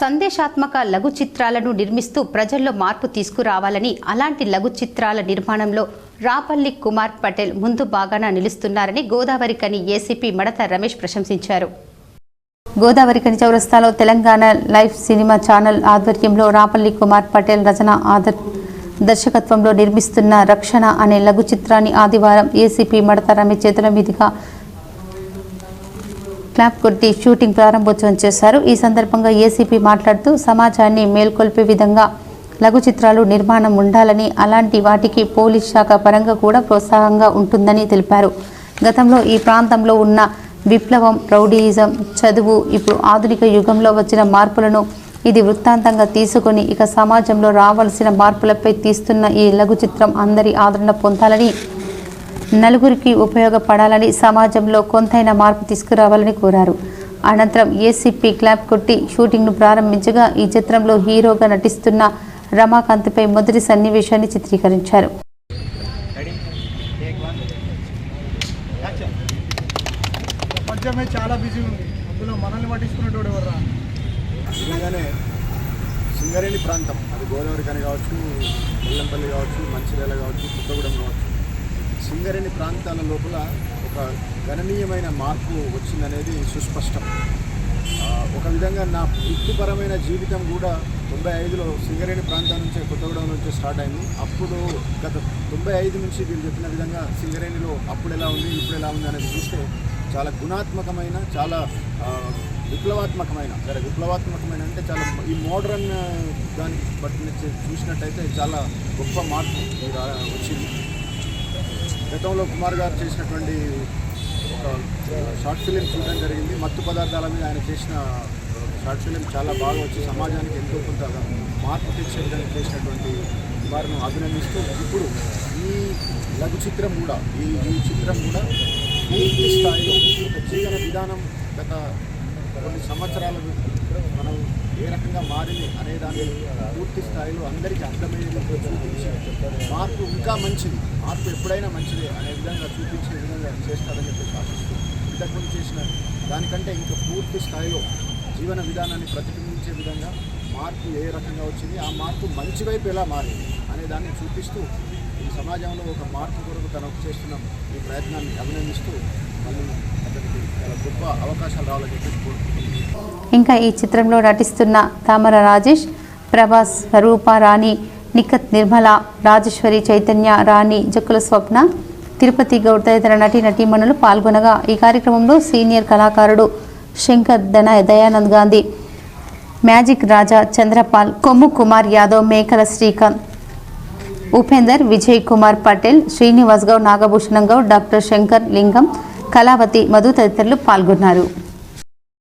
సందేశాత్మక లఘు చిత్రాలను నిర్మిస్తూ ప్రజల్లో మార్పు తీసుకురావాలని అలాంటి లఘు చిత్రాల నిర్మాణంలో రాపల్లి కుమార్ పటేల్ ముందు బాగాన నిలుస్తున్నారని గోదావరి కని ఏసీపీ మడత రమేష్ ప్రశంసించారు. గోదావరికని చౌరస్తాలో తెలంగాణ లైవ్ సినిమా ఛానల్ ఆధ్వర్యంలో రాపల్లి కుమార్ పటేల్ రచన ఆధర్ దర్శకత్వంలో నిర్మిస్తున్న రక్షణ అనే లఘు చిత్రాన్ని ఆదివారం ఏసీపీ మడత రమేష్ చేతుల మీదుగా క్లాప్ కొట్టి షూటింగ్ ప్రారంభోత్సవం చేశారు. ఈ సందర్భంగా ఏసీపీ మాట్లాడుతూ సమాజాన్ని మేల్కొల్పే విధంగా లఘు చిత్రాలు నిర్మాణం ఉండాలని అలాంటి వాటికి పోలీస్ శాఖ పరంగా కూడా ప్రోత్సాహంగా ఉంటుందని తెలిపారు. గతంలో ఈ ప్రాంతంలో ఉన్న విప్లవం రౌడీయిజం చదువు ఇప్పుడు ఆధునిక యుగంలో వచ్చిన మార్పులను ఇది వృత్తాంతంగా తీసుకొని ఇక సమాజంలో రావాల్సిన మార్పులపై తీస్తున్న ఈ లఘు చిత్రం అందరి ఆదరణ పొందాలని నలుగురికి ఉపయోగపడాలని సమాజంలో కొంతైనా మార్పు తీసుకురావాలని కోరారు. అనంతరం ఏసీపీ క్లాప్ కొట్టి షూటింగ్ను ప్రారంభించగా ఈ చిత్రంలో హీరోగా నటిస్తున్న రమాకాంత్పై మొదటి సన్నివేశాన్ని చిత్రీకరించారు. రెడీ టేక్ వన్ యాక్షన్ ప్రపంచమే చాలా బిజీ ఉంది. అందులో మనల్ని పట్టించుకునేటోడు ఎవర్రా నిజంగానే సింగరేణి ప్రాంతం. అది గోదావరి కని కావచ్చు బెల్లంపల్లి కావచ్చు మంచిర్యాల కావచ్చు కొత్తగూడెం కావచ్చు. సింగరేణి ప్రాంతాల లోపల ఒక గణనీయమైన మార్పు వచ్చిందనేది సుస్పష్టం. ఒక విధంగా నా వృత్తిపరమైన జీవితం కూడా తొంభై ఐదులో సింగరేణి ప్రాంతం నుంచే కొత్తగూడెం నుంచి స్టార్ట్ అయింది. అప్పుడు గత తొంభై ఐదు నుంచి వీళ్ళు చెప్పిన విధంగా సింగరేణిలో అప్పుడు ఎలా ఉంది ఇప్పుడు ఎలా ఉంది అనేది చూస్తే చాలా గుణాత్మకమైన చాలా విప్లవాత్మకమైన సరే విప్లవాత్మకమైన అంటే చాలా ఈ మోడర్న్ దానికి బట్టి చూసినట్టయితే చాలా గొప్ప మార్పు వచ్చింది. గతంలో కుమార్ గారు చేసినటువంటి ఒక షార్ట్ ఫిలిం చూడడం జరిగింది. మత్తు పదార్థాల మీద ఆయన చేసిన షార్ట్ ఫిలిం చాలా బాగా వచ్చి సమాజానికి ఎంతో కొంత మార్పు తెచ్చే విధంగా చేసినటువంటి వారిని అభినందిస్తూ ఇప్పుడు ఈ లఘు చిత్రం కూడా ఈ ఈ చిత్రం కూడా పూర్తి స్థాయిలో ఒక జీవన విధానం గత కొన్ని సంవత్సరాలు మనం ఏ రకంగా మారింది అనే దాన్ని పూర్తి స్థాయిలో అందరికీ అర్థమయ్యేది చూపించి మార్పు ఇంకా మంచిది మార్పు ఎప్పుడైనా మంచిదే అనే విధంగా చూపించే విధంగా చేస్తారని చెప్పి ఆశిస్తూ ఇంతకుముందు చేసిన దానికంటే ఇంకా పూర్తి స్థాయిలో జీవన విధానాన్ని ప్రతిబింబించే విధంగా మార్పు ఏ రకంగా వచ్చింది ఆ మార్పు మంచి వైపు ఎలా మారింది అనే దాన్ని చూపిస్తూ ఈ సమాజంలో ఒక మార్పు కొరకు తనకు చేస్తున్న ఈ ప్రయత్నాన్ని అభినందిస్తూ మళ్ళీ అతనికి చాలా గొప్ప అవకాశాలు రావాలని చెప్పి కోరుకుంటున్నాను. ఇంకా ఈ చిత్రంలో నటిస్తున్న తామర రాజేష్ ప్రభాస్ రూప రాణి నిఖత్ నిర్మల రాజేశ్వరి చైతన్య రాణి జక్కుల స్వప్న తిరుపతి గౌడ్ తదితర నటి నటీమణులు పాల్గొనగా ఈ కార్యక్రమంలో సీనియర్ కళాకారుడు శంకర్ దన దయానంద్ గాంధీ మ్యాజిక్ రాజా చంద్రపాల్ కొమ్ము కుమార్ యాదవ్ మేకల శ్రీకాంత్ ఉపేందర్ విజయ్ కుమార్ పటేల్ శ్రీనివాస్ గౌడ్ నాగభూషణం గౌడ్ డాక్టర్ శంకర్ లింగం కళావతి మధు తదితరులు పాల్గొన్నారు.